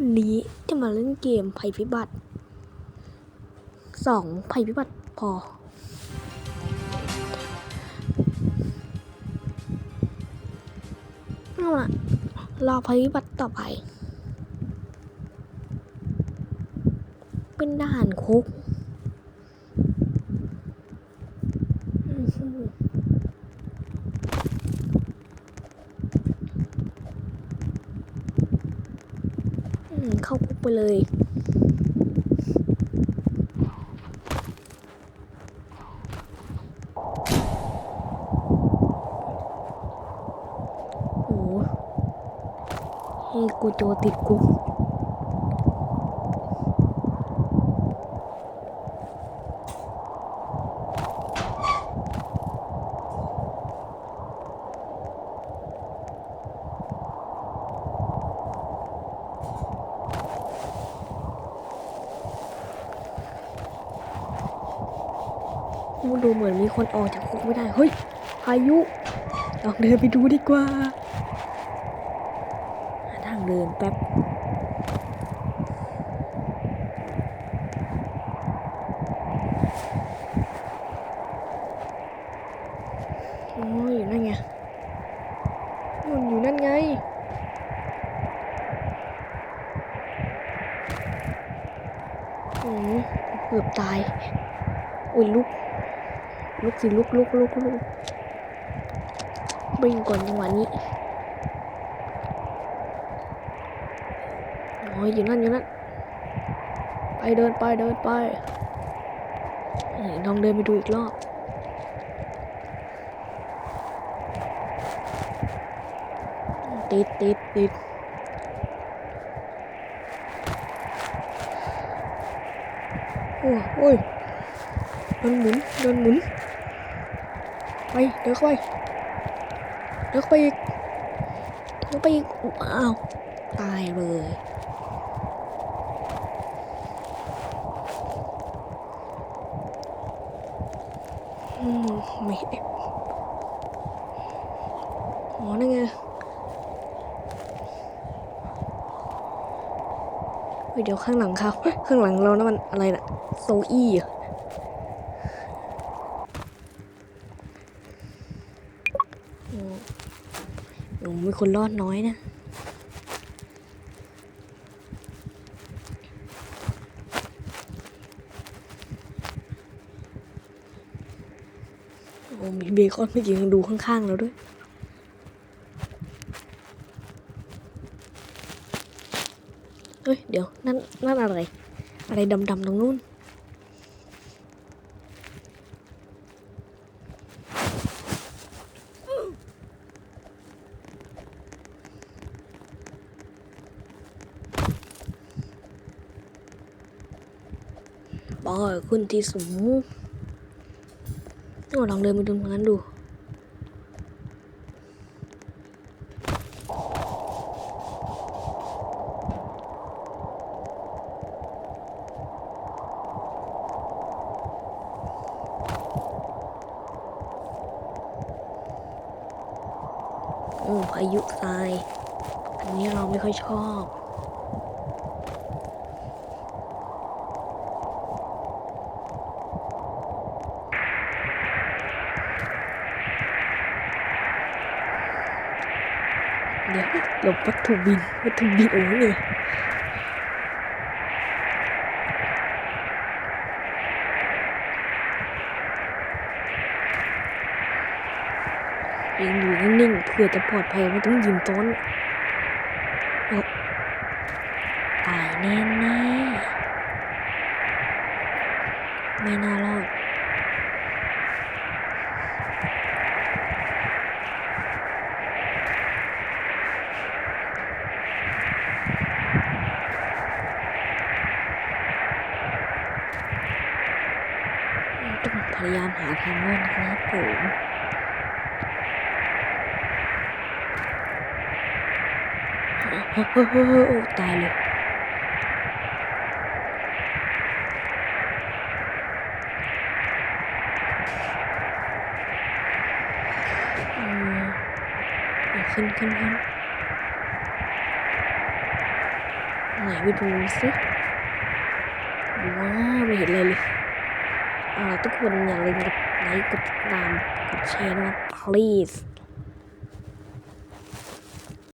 วันนี้จะมาเล่นเกมภัยพิบัติสองภัยพิบัติพอ เอาละรอภัยพิบัติต่อไป เป็นด่านคุกอื้อหืออืม เข้าคุกไปเลย โอ้โหให้กูโจติดคุก ดูเหมือนมีคนออกจากคุกไม่ได้ เฮ้ย พายุลองเดินไปดูดีกว่า ทางเดินแป๊บ โอ้ยอยู่นั่นไงมันอยู่นั่นไงโอ้เกือบตาย อุ้ยลุก ลุกสิลุกลุกลุกลุกวิ่งก่อนจังหวะนี้โอ้ยอยู่นั่นอยู่นั่นไปเดินไปเดินไปลองเดินไปดูอีกรอบติดติดติดโอ้ยโอ้ยเดินหมุนเดินหมุน ไปเดินเข้าไปเดินเข้าไปอีกเดินเข้าไปอีกอ้าวตายเลยอืมไม่เอ็บอ๋อนั่นไงเฮ้ยเดี๋ยวข้างหลังเขาเฮ้ยข้างหลังเรานั่นมันอะไรน่ะโซอี้ออืม หนูมีคนรอดน้อยนะ โอ้มีเบคอนเมื่อกี้ยังดูข้างๆแล้วด้วยเฮ้ย เดี๋ยว นั่น นั่นอะไร อะไรดำๆตรงนู้น บอยขึ้นที่สูงลองเดินไปดูตรงนั้นดูโอ้พายุทราย อันนี้เราไม่ค่อยชอบ เดี๋ยวหลบวัตถุบินวัตถุบินโอ้เนี่ยเองอยู่นิ่งๆเพื่อจะปลอดภัยไม่ต้องยิงต้นตายแน่ๆไม่น่ารอด ต้อง พยายามหาทางรอดนะครับผมตายเลยขึ้นขึ้นขึ้นไหนไปดูสิว้าวไม่เห็นเลยเลย ทุกคนอย่าลืมกดไลค์กดติดตามกดแชร์นะ please